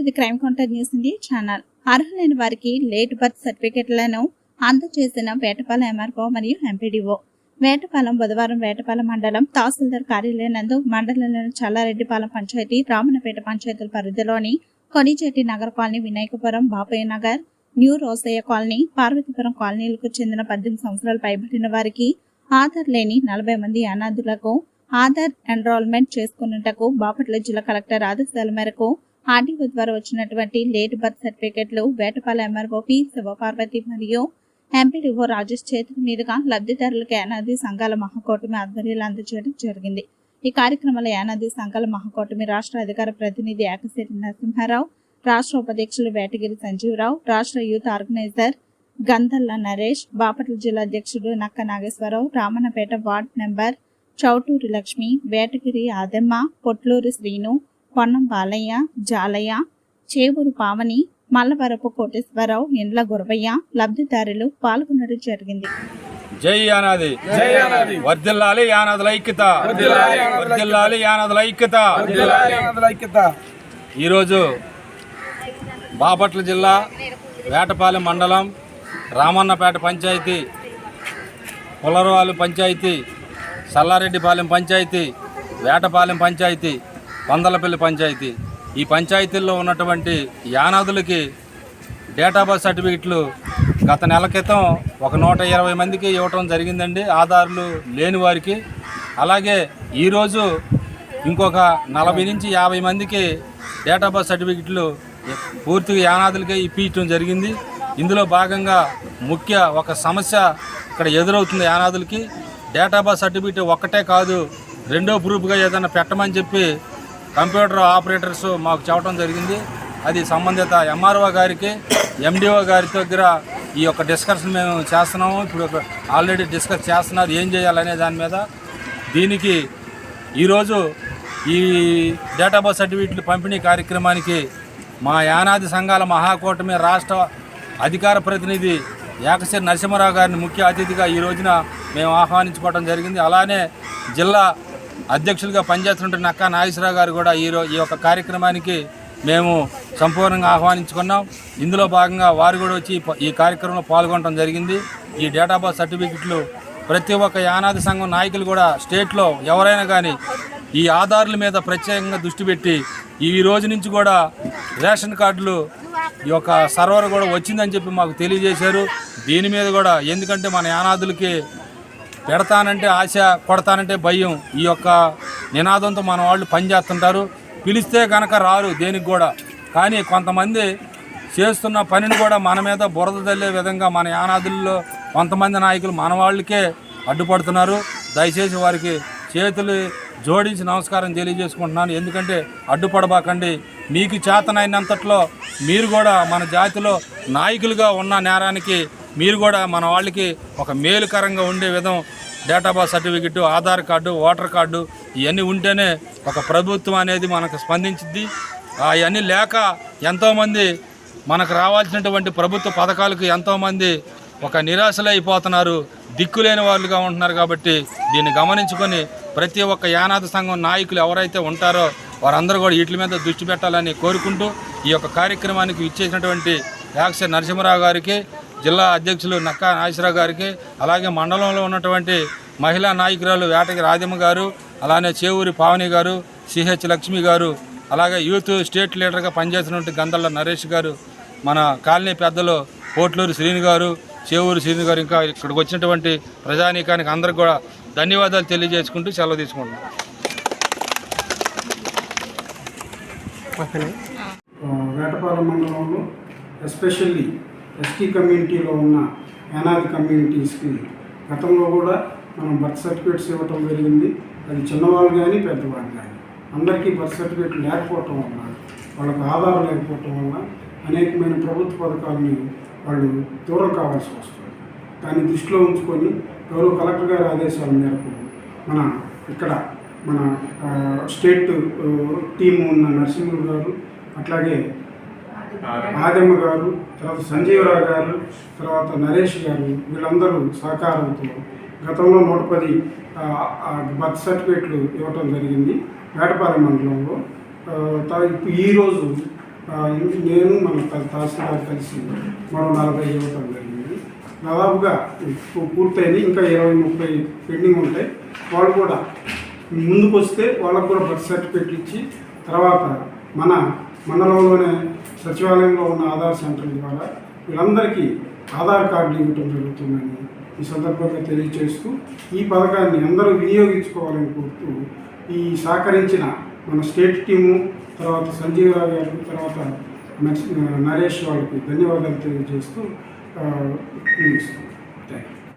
ఇది crime counter news India channel. అర్హులైన వారికి లేట్ బర్త్ సర్టిఫికెట్లను అందజేసిన వేటపాలెం ఎంఆర్ఓ మరియు ఎంపీడీఓ. వేటపాలెం బుధవారం వేటపాలెం మండలం తహసీల్దార్ కార్యాలయం నందు మండలంలోని చల్లారెడ్డిపాలెం పంచాయతీ రామనపేట పంచాయతీల పరిధిలోని Konichetti Nagar colony Vinayakapuram Bapayya Nagar new Rosayya colony Parvathipuram కాలనీలకు చెందిన పద్దెనిమిది సంవత్సరాలు పైబడిన వారికి ఆధార్ లేని నలభై మంది అనాథులకు ఆధార్ ఎన్రోల్మెంట్ చేసుకున్నటకు బాపట్ల జిల్లా కలెక్టర్ ఆదేశాల మేరకు ఆర్డీఓ ద్వారా వచ్చినటువంటి లేట్ బర్త్ సర్టిఫికెట్లు వేటపాలెం ఎంఆర్ఓ పి శివపార్వతి మరియు ఎంపీడీఓ రాజేష్ చేతుల మీదుగా లబ్ధిదారులకు యానాది సంఘాల మహాకూటమి ఆధ్వర్యంలో అందజేయడం జరిగింది. ఈ కార్యక్రమంలో యానాది సంఘాల మహాకూటమి రాష్ట్ర అధికార ప్రతినిధి ఏకశేరి నరసింహారావు రాష్ట్ర ఉపాధ్యక్షులు వేటగిరి సంజీవరావు రాష్ట్ర యూత్ ఆర్గనైజర్ గంధల్ల నరేష్ బాపట్ల జిల్లా అధ్యక్షుడు నక్క నాగేశ్వరరావు రామన్నపేట వార్డ్ నెంబర్ చౌటూరి లక్ష్మి వేటగిరి ఆదమ్మ పొట్లూరి శ్రీను పొన్నం బాలయ్య జాలయ్య చేవూరు పావని మల్లవరపు కోటేశ్వరరావు ఇండ్ల గురవయ్య లబ్ధిదారులు పాల్గొనడం జరిగింది. జై యానాది. జై యానాది. వర్ధిల్లాలి యానాదుల ఐక్యత. వర్ధిల్లాలి యానాదుల ఐక్యత. ఈరోజు బాపట్ల జిల్లా వేటపాలెం మండలం రామన్నపేట పంచాయతీ పులరవాలు పంచాయతీ సల్లారెడ్డిపాలెం పంచాయతీ వేటపాలెం పంచాయతీ వందలపల్లి పంచాయతీ. ఈ పంచాయతీల్లో ఉన్నటువంటి యానాదులకి డేటా బర్త్ సర్టిఫికెట్లు గత నెల క్రితం ఒక నూట ఇరవై మందికి ఇవ్వటం జరిగిందండి. ఆధార్లు లేని వారికి. అలాగే ఈరోజు ఇంకొక నలభై నుంచి యాభై మందికి డేటా బర్త్ సర్టిఫికెట్లు పూర్తిగా యానాదులకే ఇప్పించడం జరిగింది. ఇందులో భాగంగా ముఖ్య ఒక సమస్య ఇక్కడ ఎదురవుతుంది యానాదులకి. డేటా బర్త్ సర్టిఫికెట్ ఒక్కటే కాదు రెండో ప్రూఫ్గా ఏదైనా పెట్టమని చెప్పి కంప్యూటర్ ఆపరేటర్స్ మాకు చెప్పడం జరిగింది. అది సంబంధిత ఎంఆర్ఓ గారికి ఎండిఓ గారి దగ్గర ఈ యొక్క డిస్కషన్ మేము చేస్తున్నాము. ఇప్పుడు ఆల్రెడీ డిస్కస్ చేస్తున్నారు ఏం చేయాలనే దాని మీద. దీనికి ఈరోజు ఈ డేటాబేస్ సర్టిఫికెట్లు పంపిణీ కార్యక్రమానికి మా యానాది సంఘాల మహాకూటమి రాష్ట్ర అధికార ప్రతినిధి ఏకశ్రీ నరసింహారావు గారిని ముఖ్య అతిథిగా ఈ రోజున మేము ఆహ్వానించుకోవడం జరిగింది. అలానే జిల్లా అధ్యక్షులుగా పనిచేస్తున్న నక్కా నాగేశ్వరరావు గారు కూడా ఈరోజు ఈ యొక్క కార్యక్రమానికి మేము సంపూర్ణంగా ఆహ్వానించుకున్నాం. ఇందులో భాగంగా వారు కూడా వచ్చి ఈ కార్యక్రమంలో పాల్గొనడం జరిగింది. ఈ డేటాబేస్ సర్టిఫికెట్లు ప్రతి ఒక్క యానాది సంఘం నాయకులు కూడా స్టేట్లో ఎవరైనా కానీ ఈ ఆధార్ల మీద ప్రత్యేకంగా దృష్టి పెట్టి ఈ రోజు నుంచి కూడా రేషన్ కార్డులు ఈ యొక్క సర్వర్ కూడా వచ్చిందని చెప్పి మాకు తెలియజేశారు. దీని మీద కూడా ఎందుకంటే మన యానాదులకి పెడతానంటే ఆశ కొడతానంటే భయం. ఈ యొక్క నినాదంతో మన వాళ్ళు పనిచేస్తుంటారు పిలిస్తే కనుక రారు దేనికి కూడా. కానీ కొంతమంది చేస్తున్న పనిని కూడా మన మీద బురద తల్లే విధంగా మన యానాదుల్లో కొంతమంది నాయకులు మన వాళ్ళకే అడ్డుపడుతున్నారు. దయచేసి వారికి చేతులు జోడించి నమస్కారం తెలియజేసుకుంటున్నాను. ఎందుకంటే అడ్డుపడబాకండి. మీకు చేతనైనంతట్లో మీరు కూడా మన జాతిలో నాయకులుగా ఉన్న నేరానికి మీరు కూడా మన వాళ్ళకి ఒక మేలుకరంగా ఉండే విధం data base certificate Aadhaar card voter card ఇవన్నీ ఉంటేనే ఒక ప్రభుత్వం అనేది మనకు స్పందించింది అవన్నీ లేక ఎంతోమంది మనకు రావాల్సినటువంటి ప్రభుత్వ పథకాలకు ఎంతోమంది ఒక నిరాశలైపోతున్నారు దిక్కులేని వాళ్ళుగా ఉంటున్నారు కాబట్టి దీన్ని గమనించుకొని ప్రతి ఒక్క యానాద సంఘం నాయకులు ఎవరైతే ఉంటారో వారందరూ కూడా వీటి మీద దృష్టి పెట్టాలని కోరుకుంటూ ఈ యొక్క కార్యక్రమానికి ఇచ్చేసినటువంటి యాక్సర్ నరసింహరావు గారికి జిల్లా అధ్యక్షులు నక్కా నాగేశ్వరరావు గారికి అలాగే మండలంలో ఉన్నటువంటి మహిళా నాయకురాలు వేటకి రాధమ్మ గారు అలానే చేవూరి పావని గారు సిహెచ్ లక్ష్మి గారు అలాగే యూత్ స్టేట్ లీడర్గా పనిచేసినటువంటి గందళ్ళ నరేష్ గారు మన కాలనీ పెద్దలు పోట్లూరు శ్రీని గారు చేవూరు శ్రీని గారు ఇంకా ఇక్కడికి వచ్చినటువంటి ప్రజానీకానికి అందరికి కూడా ధన్యవాదాలు తెలియజేసుకుంటూ సెలవు తీసుకుంటున్నాం. వేటపాలెం మండలంలో ఎస్పెషల్లీ ఎస్టీ కమ్యూనిటీలో ఉన్న అనాథ కమ్యూనిటీస్కి గతంలో కూడా మనం బర్త్ సర్టిఫికేట్స్ ఇవ్వటం జరిగింది. అది చిన్నవాళ్ళు కానీ పెద్దవాళ్ళు కానీ. అందరికీ బర్త్ సర్టిఫికేట్ లేకపోవటం వల్ల వాళ్ళకు ఆధారం లేకపోవటం వల్ల అనేకమైన ప్రభుత్వ పథకాలని వాళ్ళు దూరం కావాల్సి వస్తుంది. దాన్ని దృష్టిలో ఉంచుకొని గౌరవ కలెక్టర్ గారి ఆదేశాల మేరకు మన ఇక్కడ మన స్టేట్ టీము ఉన్న నరసింహులు గారు అట్లాగే ఆదమ్మ. గారు తర్వాత సంజీవరావు గారు తర్వాత నరేష్ గారు వీళ్ళందరూ సహకారంతో గతంలో నూట పది బర్త్ సర్టిఫికేట్లు ఇవ్వటం జరిగింది వేటపాలెం మండలంలో. ఇప్పుడు ఈరోజు నేను మన తహసీల్దార్ కలిసి మరో నలభై ఇవ్వటం జరిగింది. దాదాపుగా పూర్తయింది. ఇంకా ఇరవై ముప్పై పెండింగ్ ఉంటాయి వాళ్ళు కూడా ముందుకు వస్తే వాళ్ళకు కూడా బర్త్ సర్టిఫికేట్లు ఇచ్చి తర్వాత మన మండలంలోనే సచివాలయంలో ఉన్న ఆధార్ సెంటర్ ద్వారా వీళ్ళందరికీ ఆధార్ కార్డులు ఇవ్వటం జరుగుతుందని ఈ సందర్భంగా తెలియజేస్తూ ఈ పథకాన్ని అందరూ వినియోగించుకోవాలని కోరుతూ ఈ సహకరించిన మన స్టేట్ టీము తర్వాత సంజీవరావు గారు తర్వాత నరేష్ వాళ్ళకి ధన్యవాదాలు తెలియజేస్తూ థ్యాంక్ యూ